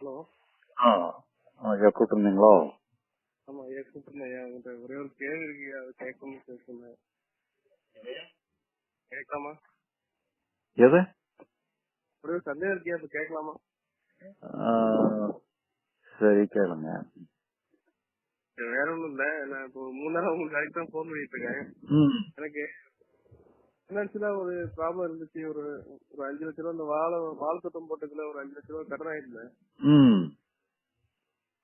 Hello. ஆ ஐயா கூப்பிட்டுருந்தீங்களோ? ஆமா ஐயா கூப்பிட்டுருந்தேன். ஐயா உங்கள்கிட்ட ஒரே ஒரு கேள்வி இருக்கு அது கேட்கணும்னு பேசுனேன் கேட்கலாமா? எது? ஒரே ஒரு சந்தேகம் இருக்கு அது கேட்கலாமா? சரி கேளுங்க. வேற ஒண்ணும் இல்ல. நான் இப்போ மூணு நாள் உங்களுக்கு தான் ஃபோன் பண்ணிட்டு இருக்கேன். எனக்கு ஃபினான்ஷியலா ஒரு ப்ராப்ளம் இருந்துச்சு. ஒரு ஒரு அஞ்சு லட்ச ரூபா இந்த வாழை வாழை தோட்டம் போட்டதுல ஒரு அஞ்சு லட்ச ரூபா கடன் ஆயிருந்தேன்.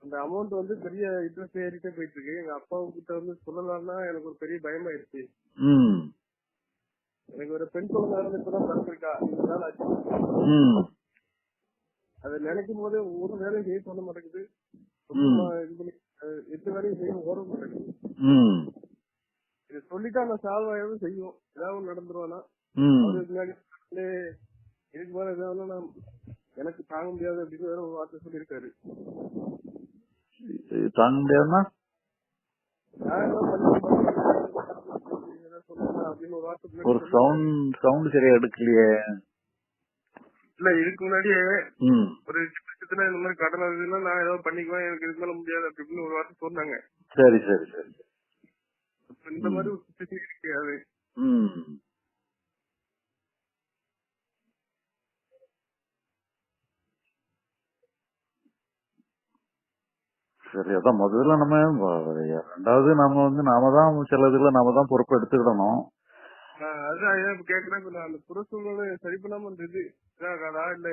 அந்த அமௌண்ட் வந்து பெரிய இன்ட்ரெஸ்ட் ஏறிட்டே போயிட்டு இருக்கு எங்க அப்பா கிட்ட வந்து சொல்லலாம்னா எனக்கு ஒரு பெரிய பயமாயிருச்சு. ம். எனக்கு ஒரு பெண் குழந்தை இருந்து இப்பதான் பிறந்திருக்கா. நாள் ஆச்சு அதை நினைக்கும் போதே ஒரு வேலையும் செய்ய தோண மாட்டேங்குது. எட்டு வேலையும் செய்ய ஓட மாட்டேங்குது. சொல்லிட்டா நான் சால்வ் ஆயிடும் செய்யும் ஏதாவது நடந்துருவானா? முன்னாடி இதுக்கு மேல ஏதாவது நான் எனக்கு தாங்க முடியாது அப்படின்னு வேற ஒரு வார்த்தை சொல்லியிருக்காரு. தாங்க முடியாதுன்னா? அப்படின்னு ஒரு சவுண்ட் சவுண்ட் சரியா எடுக்கலையே. இல்ல இதுக்கு முன்னாடியே ஒரு லட்சத்துல இந்த மாதிரி கடன் நான் ஏதாவது பண்ணிக்குவேன் எனக்கு இதுக்கு மேல முடியாது அப்படி இப்படின்னு ஒரு வார்த்தை சொன்னாங்க. சரி சரி சரி. இந்த மாதிரி ஒரு சுச்சுவேஷன் இருக்கு அது ம். சரி அதான் முதல்ல நம்ம ரெண்டாவது நாம வந்து நாம தான் சில இதுல நாம தான் பொறுப்பு எடுத்துக்கிடணும். அதான் கேக்குறேன் அந்த புற சூழ்நிலை சரி பண்ணாம இருந்தது. இல்ல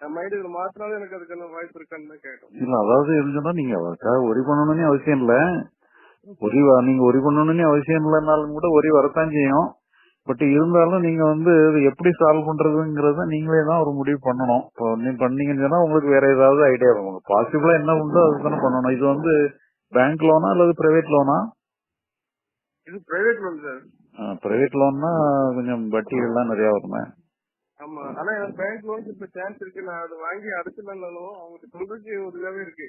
என் மைண்ட் இதுல மாத்தினாலும் எனக்கு அதுக்கான வாய்ப்பு இருக்கான்னு கேட்டோம். இல்ல அதாவது இருந்துச்சுன்னா நீங்க ஒரி பண்ணணும்னு அவசியம் இல்ல. ஒரி நீங்க ஒரி பண்ணணும்னு அவசியம் இல்லைனாலும் கூட ஒரி வரத்தான் செய்யும். பட் இருந்தாலும் நீங்க வந்து இது எப்படி சால்வ் பண்றதுங்கிறத நீங்களே தான் ஒரு முடிவு பண்ணணும். இப்போ நீங்க பண்ணீங்கன்னு சொன்னா உங்களுக்கு வேற ஏதாவது ஐடியா வரும். பாசிபிளா என்ன உண்டோ அதுதானே பண்ணணும். இது வந்து பேங்க் லோனா அல்லது பிரைவேட் லோனா இது பிரைவேட் லோன் சார் பிரைவேட் லோன்னா கொஞ்சம் வட்டிகள்லாம் நிறைய வருமே. ஆமா. ஆனா பேங்க் லோனுக்கு இப்ப சான்ஸ் இருக்கு நான் அதை வாங்கி அடைச்சிடலாம்னாலும் அவங்களுக்கு சொல்றதுக்கு ஒரு இதாவே இருக்கு.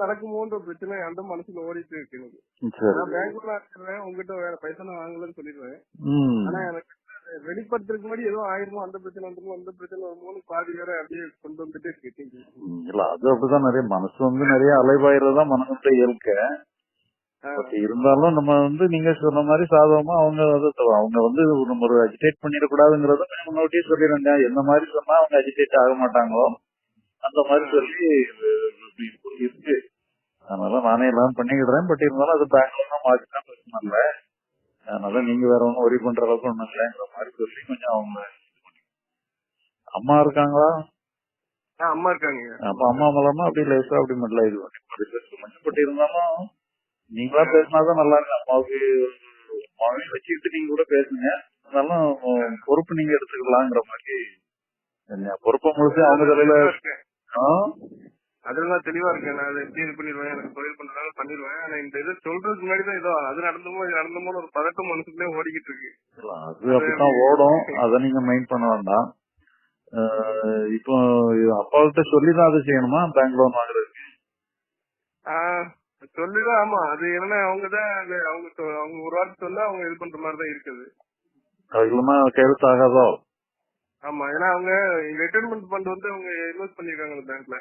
நடக்குமோன்ற பிரச்சனை அந்த மனசுல ஓடிட்டு இருக்கு எனக்கு. நான் பேங்க்ல இருக்கிறேன் உங்ககிட்ட வேற பைசா நான் வாங்கலன்னு சொல்லிடுவேன். ஆனா எனக்கு வெளிப்படுத்துறதுக்கு முன்னாடி ஏதோ ஆயிருமோ அந்த பிரச்சனை வந்துருமோ அந்த பிரச்சனை வருமோன்னு பாதி வேற அப்படியே கொண்டு வந்துட்டே இருக்கு இல்ல அது அப்படிதான் நிறைய மனசு வந்து நிறைய அலைபாயிரதா மனசுல இயல்க இருந்தாலும் நம்ம வந்து நீங்க சொன்ன மாதிரி சாதகமா அவங்க அவங்க வந்து நம்ம ஒரு அஜிடேட் பண்ணிடக்கூடாதுங்கிறத முன்னோட்டியே சொல்லிடுங்க எந்த மாதிரி சொன்னா அவங்க அஜிடேட் ஆக மாட்டாங்களோ அந்த மாதிரி சொல்லி இது இருக்கு. அதனால நானே எல்லாம் பண்ணிக்கிடுறேன். பட் இருந்தாலும் அது பேங்க்ல தான் மாற்றினா பிரச்சனை இல்லை. அதனால நீங்க வேற ஒன்றும் ஒரி பண்ற அளவுக்கு ஒண்ணும் இல்லைங்கிற மாதிரி சொல்லி கொஞ்சம் அவங்க அம்மா இருக்காங்களா? அம்மா இருக்காங்க. அப்ப அம்மா மூலமா அப்படி லேசா அப்படி மட்டும் இது பண்ணி அப்படி பட் இருந்தாலும் நீங்களா பேசினாதான் நல்லா இருக்கு அம்மாவுக்கு அம்மாவையும் வச்சுக்கிட்டு நீங்க கூட பேசுங்க. இருந்தாலும் பொறுப்பு நீங்க எடுத்துக்கலாங்கிற மாதிரி பொறுப்பு முழுசு அவங்க தலையில இருக்கேன் ஆ? அதுல நான் தெளிவா இருக்கேன். நான் அதை எப்படி இது பண்ணிடுவேன் எனக்கு தொழில் பண்றதால பண்ணிடுவேன். ஆனா இந்த இது சொல்றதுக்கு முன்னாடி தான் ஏதோ அது நடந்துமோ இது நடந்துமோ ஒரு பதட்டம் மனசுக்குள்ளே ஓடிக்கிட்டு இருக்கு. அது அப்படித்தான் ஓடும். அதை நீங்க மைண்ட் பண்ண வேண்டாம். இப்போ அப்பாவுக்கிட்ட சொல்லிதான் அதை செய்யணுமா? பேங்க் லோன் வாங்குறதுக்கு சொல்லிதான் ஆமா. அது என்னன்னா அவங்க தான் அது அவங்க அவங்க ஒரு வார்த்தை சொன்னா அவங்க இது பண்ற மாதிரி தான் இருக்குது. அது இல்லைன்னா கையெழுத்து ஆகாதோ? ஆமா ஏன்னா அவங்க ரிட்டர்மெண்ட் ஃபண்ட் வந்து அவங்க இன்வெஸ்ட் பண்ணிருக்காங்க பேங்க்ல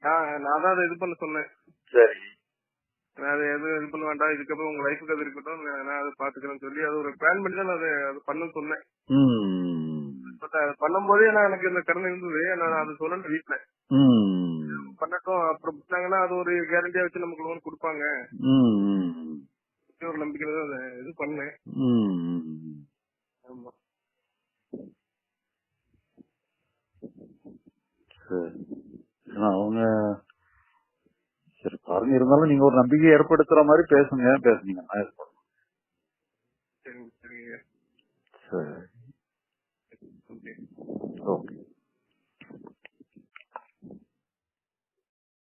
நான் தான் அதை இது பண்ண சொன்னேன். சரி. நான் அதை எதுவும் இது பண்ண வேண்டாம். இதுக்கப்புறம் உங்க லைஃபுக்கு அது இருக்கட்டும். நான் அதை பாத்துக்கிறேன்னு சொல்லி அது ஒரு பிளான் பண்ணி தான் அதை அது பண்ண சொன்னேன். பட் அது பண்ணும்போதே நான் எனக்கு இந்த கடன் இருந்தது. நான் அது வீட்டுல. ம். பண்ணட்டும். அப்புறம் பண்ணாங்கன்னா அது ஒரு கேரண்டியா வச்சு நமக்கு லோன் கொடுப்பாங்க. ஒரு நம்பிக்கையில அதை இது பண்ணேன். ஆமா. சரி ஏன்னா அவங்க பாருங்க இருந்தாலும் நீங்க ஒரு நம்பிக்கை ஏற்படுத்துற மாதிரி பேசுங்க சரிங்க. சரி. ஓகே.